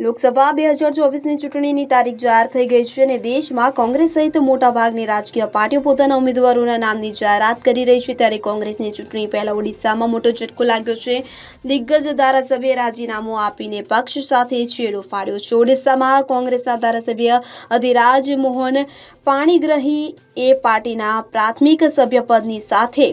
લોકસભા બે હજાર ચોવીસની ચૂંટણીની તારીખ જાહેર થઈ ગઈ છે અને દેશમાં કોંગ્રેસ સહિત મોટાભાગની રાજકીય પાર્ટીઓ પોતાના ઉમેદવારોના નામની જાહેરાત કરી રહી છે. ત્યારે કોંગ્રેસની ચૂંટણી પહેલા ઓડિશામાં મોટો ઝટકો લાગ્યો છે. દિગ્ગજ ધારાસભ્યે રાજીનામું આપીને પક્ષ સાથે છેડો ફાડ્યો છે. ઓડિશામાં કોંગ્રેસના ધારાસભ્ય અધિરાજ મોહન પાણીગ્રહી એ પાર્ટીના પ્રાથમિક સભ્યપદની સાથે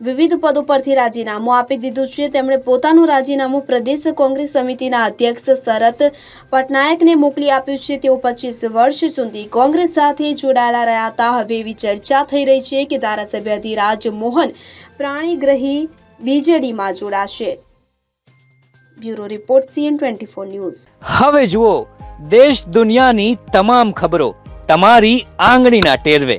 વિવિધ પદો પરથી રાજીનામું આપી દીધું છે. તેમણે પોતાનું રાજીનામું પ્રદેશ કોંગ્રેસ સમિતિના અધ્યક્ષ શરદ પટનાયકને મોકલી આપ્યું છે. તેઓ પચીસ વર્ષ સુધી કોંગ્રેસ સાથે જોડાયેલા રહ્યા હતા. હવે એવી ચર્ચા થઈ રહી છે કે ધારાસભ્ય અધિરાજ મોહન પ્રાણીગ્રહી બીજેડીમાં જોડાશે. Bureau report CN twenty four news. હવે જુઓ, દેશ દુનિયાની તમામ ખબરો તમારી આંગળીના ટેરવે.